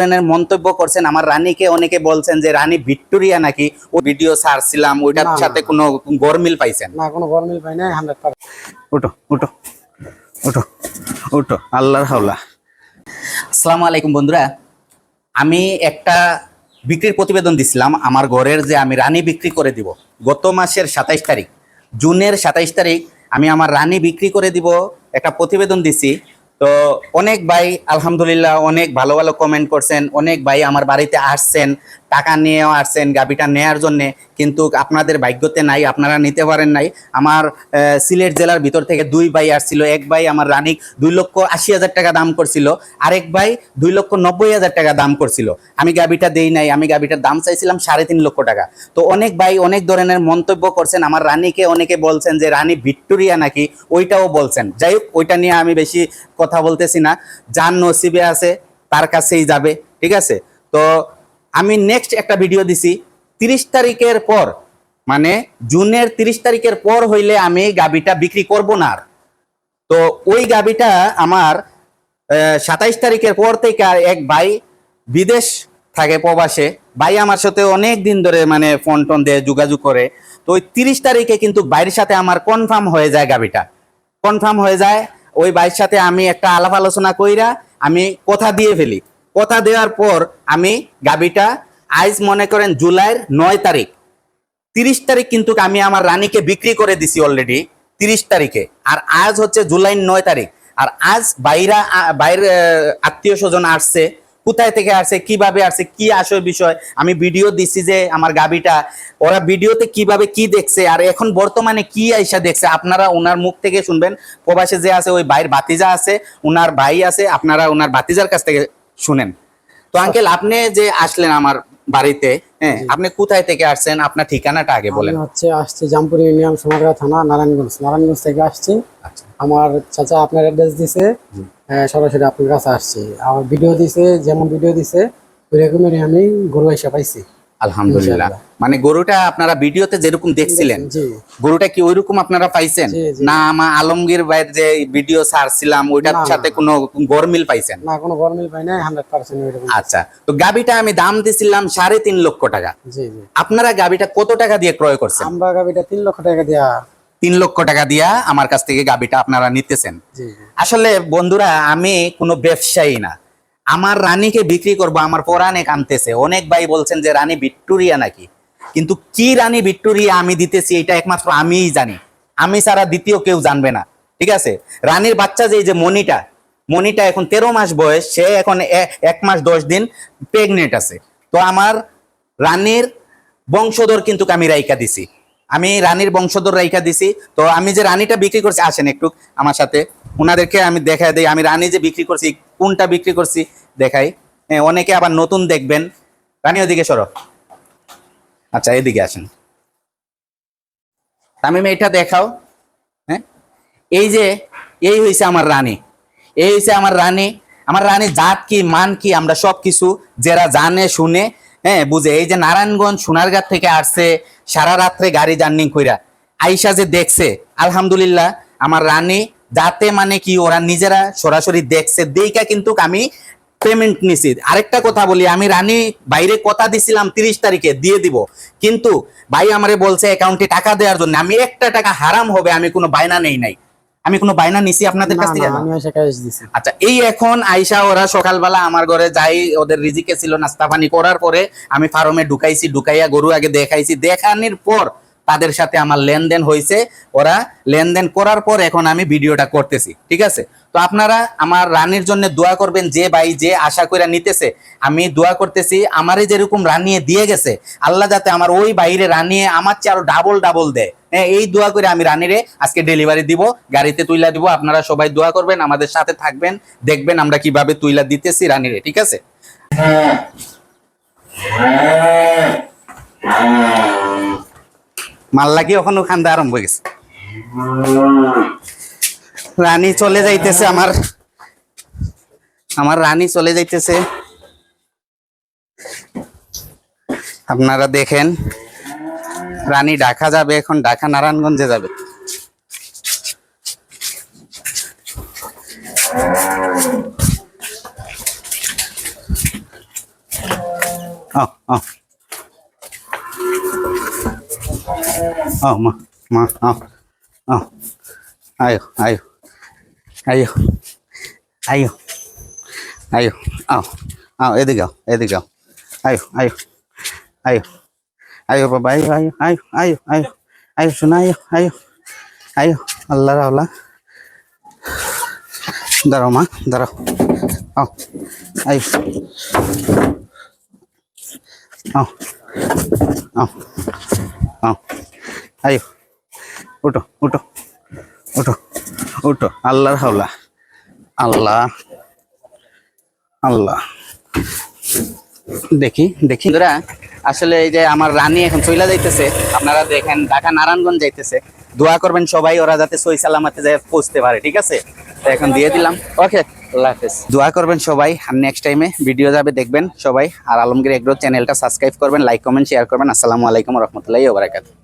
ধরনের মন্তব্য করছেন। আমার রানীকে অনেকে বলছেন যে রানী ভিক্টোরিয়া নাকি? ও ভিডিও ছাড়ছিলাম ওইটার সাথে কোনো গরমিল পাইছেন? না কোনো গরমিল পাই নাই হান্ড্রেড পার্সেন্ট উঠো উঠো উঠো উঠো আল্লাহর হাওলা। আসসালামু আলাইকুম বন্ধুরা। আমি একটা বিক্রির প্রতিবেদন দিছিলাম আমার ঘরের যে আমি রানী বিক্রি করে দিব। গত মাসের সাতাইশ তারিখ জুনের সাতাইশ তারিখ আমি আমার রানী বিক্রি করে দিব। একটা প্রতিবেদন দিছি তো অনেক ভাই আলহামদুলিল্লাহ অনেক ভালো ভালো কমেন্ট করছেন অনেক ভাই আমার বাড়িতে আসছেন। টাকা নিয়েও আসছেন গাবিটা নেয়ার জন্যে। কিন্তু আপনাদের ভাগ্যতে নাই, আপনারা নিতে পারেন নাই। আমার সিলেট জেলার ভিতর থেকে দুই ভাই আসছিল। এক ভাই আমার রানিক দুই লক্ষ আশি হাজার টাকা দাম করছিল। আরেক ভাই দুই লক্ষ নব্বই হাজার টাকা দাম করছিল। আমি গাবিটা দেই নাই, আমি গাবিটার দাম চাইছিলাম সাড়ে তিন লক্ষ টাকা। তো অনেক ভাই অনেক ধরনের মন্তব্য করছেন। আমার রানীকে অনেকে বলছেন যে, রানী ভিক্টোরিয়া নাকি? ওইটাও বলছেন। যাই হোক, ওইটা নিয়ে আমি বেশি কথা বলতেছি না। যার নসিবে আছে, তার কাছেই যাবে। ঠিক আছে? তো আমি নেক্সট একটা ভিডিও দিছি, তিরিশ তারিখের পর মানে জুনের তিরিশ তারিখের পর হইলে আমি গাবিটা বিক্রি করব না আর। তো ওই গাবিটা আমার সাতাইশ তারিখের পর থেকে আর এক ভাই বিদেশ থাকে প্রবাসে, ভাই আমার সাথে অনেক দিন ধরে মানে ফোন টোন দিয়ে যোগাযোগ করে, তো ওই তিরিশ তারিখে কিন্তু বাইরের সাথে আমার কনফার্ম হয়ে যায় গাবিটা। কনফার্ম হয়ে যায়, ওই ভাইয়ের সাথে আমি একটা আলাপ আলোচনা কইরা আমি কথা দিয়ে ফেলি। কথা দেওয়ার পর আমি গাবিটা আজ মনে করেন জুলাইয়ের নয় তারিখ, তিরিশ তারিখ কিন্তু আমি আমার রানীকে বিক্রি করে দিছি অলরেডি তিরিশ তারিখে। আর আজ হচ্ছে জুলাই নয় তারিখ। আর আজ বাইরা বাইরে আত্মীয় স্বজন আসছে, কোথায় থেকে আসছে, কীভাবে আসছে, কি আসল বিষয়, আমি ভিডিও দিছি যে আমার গাবিটা ওরা ভিডিওতে কীভাবে কি দেখছে, আর এখন বর্তমানে কি আইসা দেখছে, আপনারা ওনার মুখ থেকে শুনবেন, প্রবাসে যে আছে ওই ভাইয়ের ভাতিজা আছে ওনার ভাই আছে, আপনারা ওনার ভাতিজার কাছ থেকে শুনেন। তো আঙ্কেল আপনি যে আসলেন আমার বাড়িতে হ্যাঁ আপনি কোথায় থেকে আসছেন? আপনার ঠিকানাটা আগে বলেন। হচ্ছে আসছি জামপুর ইউনিয়ন সমগ্রা থানা নারায়ণগঞ্জ। নারায়ণগঞ্জ থেকে আসছি। আচ্ছা। আমার চাচা আপনার অ্যাড্রেস দিছে। হ্যাঁ, সরাসরি আপনার কাছে আসছি। আমার ভিডিও দিছে যেমন ভিডিও দিছে ওই রকমেরই আমি গরু এসে পাইছি। আলহামদুলিল্লাহ। মানে গরুটা আপনারা ভিডিওতে যেরকম দেখছিলেন গরুটা কি ওইরকম আপনারা পাইছেন। না আমা আলমগীর ভাইয়ের যে ভিডিও ছাড়ছিলাম ওইটার। সাথে কোনো গরমিল পাইছেন? না কোনো গরমিল পাই নাই হান্ড্রেড পার্সেন্ট ওইরকম। আচ্ছা তো গাবিটা আমি দাম দিছিলাম সাড়ে তিন লক্ষ টাকা। জি জি। আপনারা গাবিটা কত টাকা দিয়ে ক্রয় করছেন? আমরা গাবিটা তিন লক্ষ টাকা দিয়া তিন লক্ষ টাকা দিয়া আমার কাছ থেকে গাবিটা আপনারা নিতেছেন। আসলে বন্ধুরা আমি কোনো ব্যবসায়ী না। আমার রানীকে বিক্রি করব, আমার পরাণে কানতেছে। অনেক ভাই বলছেন যে, রানী ভিক্টোরিয়া নাকি? কিন্তু কি রানী ভিক্টোরিয়া আমি দিতেছি, এটা একমাত্র আমিই জানি। আমি ছাড়া দ্বিতীয় কেউ জানবে না। ঠিক আছে? রানীর বাচ্চা যে যে মনিটা মনিটা এখন তেরো মাস বয়স, সে এখন এক মাস দশ দিন প্রেগনেন্ট আছে। তো আমার রানীর বংশধর কিন্তু আমি রাইকা দিছি। আমি রানীর বংশধর রাইখা দিছি। তো আমি যে রানীটা বিক্রি করছি, আসেন একটু আমার সাথে। ওনাদেরকে আমি দেখাই দিই। আমি রানী যে বিক্রি করছি, কোনটা বিক্রি করছি, দেখাই। অনেকে আবার নতুন দেখবেন। রানী, ওদিকে সরো। আচ্ছা এদিকে আসেন। তামিম এটা দেখাও। হ্যাঁ? এই যে, এই হয়েছে আমার রানী। এই হয়েছে আমার রানী। আমার রানী জাত কি, মান কি, আমরা সব কিছু যারা জানে, শুনে হ্যাঁ বুঝে। এই যে নারায়ণগঞ্জ সোনারগাঁ থেকে আসছে, সারা রাত্রে গাড়ি জার্নিং কইরা। আইসা যে দেখছে, আলহামদুলিল্লাহ, আমার রানী যাতে মানে কি ওরা নিজেরা সরাসরি দেখছে দেখা কিন্তু আমি পেমেন্ট নিছি। আরেকটা কথা বলি, আমি রানী বাইরে কথা দিছিলাম তিরিশ তারিখে, দিয়ে দিব। কিন্তু ভাই আমারে বলছে অ্যাকাউন্টে টাকা দেওয়ার জন্য, আমি একটা টাকা হারাম হবে, আমি কোনো বায়না নেই নাই। আমি কোনো বায়না নিছি আপনাদের কাছ থেকে? আমি এসে ক্যাশ দিছি। আচ্ছা এই এখন আইসা ওরা সকালবেলা আমার ঘরে যাই ওদের রিজিকে ছিল নাস্তা পানি করার পরে আমি ফার্মে ঢুকাইছি ঢুকাইয়া গরু আগে দেখাইছি। দেখানোর পর তাদের সাথে আমার লেনদেন হয়েছে ওরা লেনদেন করার পর এখন আমি ভিডিওটা করতেছি ঠিক আছে? তো আপনারা আমার রানীর জন্য দোয়া করবেন যে ভাই যে আশা করে নিতেছে, আমি দোয়া করতেছি, আমারে যেরকম রানিয়ে দিয়ে গেছে, আল্লাহ যাতে আমার ওই বাইরে রানিয়ে আমার চেয়ে আরও ডাবল ডাবল দেয়। হ্যাঁ এই দোয়া করে আমি রানীরে আজকে ডেলিভারি দিব, গাড়িতে তুইলা দিব, আপনারা সবাই দোয়া করবেন, আমাদের সাথে থাকবেন, দেখবেন আমরা কীভাবে তুইলা দিতেছি রানীরে, ঠিক আছে? মাল্লা কি ওখানে খান্দা আরম্ভ হয়ে গেছে? রানী চলে যাইতেছে আমার। আমার রানী চলে যাইতেছে। আপনারা দেখেন, রানী ঢাকা যাবে, এখন ঢাকা নারায়ণগঞ্জে যাবে। মা মা আয়ো আয়ো। আয়ো আয়ো আয়ো আও আও এদিকে আও এদিকে আও আয়ো আয়ো আয়ো আয়ো বাবা আয়ো আয়ো আয়ো আয়ো আয়ো আয়ো শোনা আয়ো আয়ো আয়ো আল্লাহ রাওলা দাঁড়াও মা দাঁড়াও আও আয়ো আও আও আও আয়ো উঠো উঠো উঠো উঠো। আল্লাহর হাওলা। আল্লাহ। আল্লাহ। দেখি দেখি। বন্ধুরা, আসলে এই যে আমার রানী এখন চইলা যাইতেছে আপনারা দেখেন ঢাকা নারায়ণগঞ্জ যাইতেছে। দোয়া করবেন সবাই ওরা যাতে সই সালামাতে যায় পৌঁছতে পারে ঠিক আছে? এখন দিয়ে দিলাম। ওকে আল্লাহ হাফেজ। দোয়া করবেন সবাই আর নেক্সট টাইমে ভিডিও যাবে দেখবেন সবাই। আর আলমগীর এগ্রো চ্যানেলটা সাবস্ক্রাইব করবেন লাইক কমেন্ট শেয়ার করবেন। আসসালামু আলাইকুম রহমতুল্লাহি ওবরাকাতুহু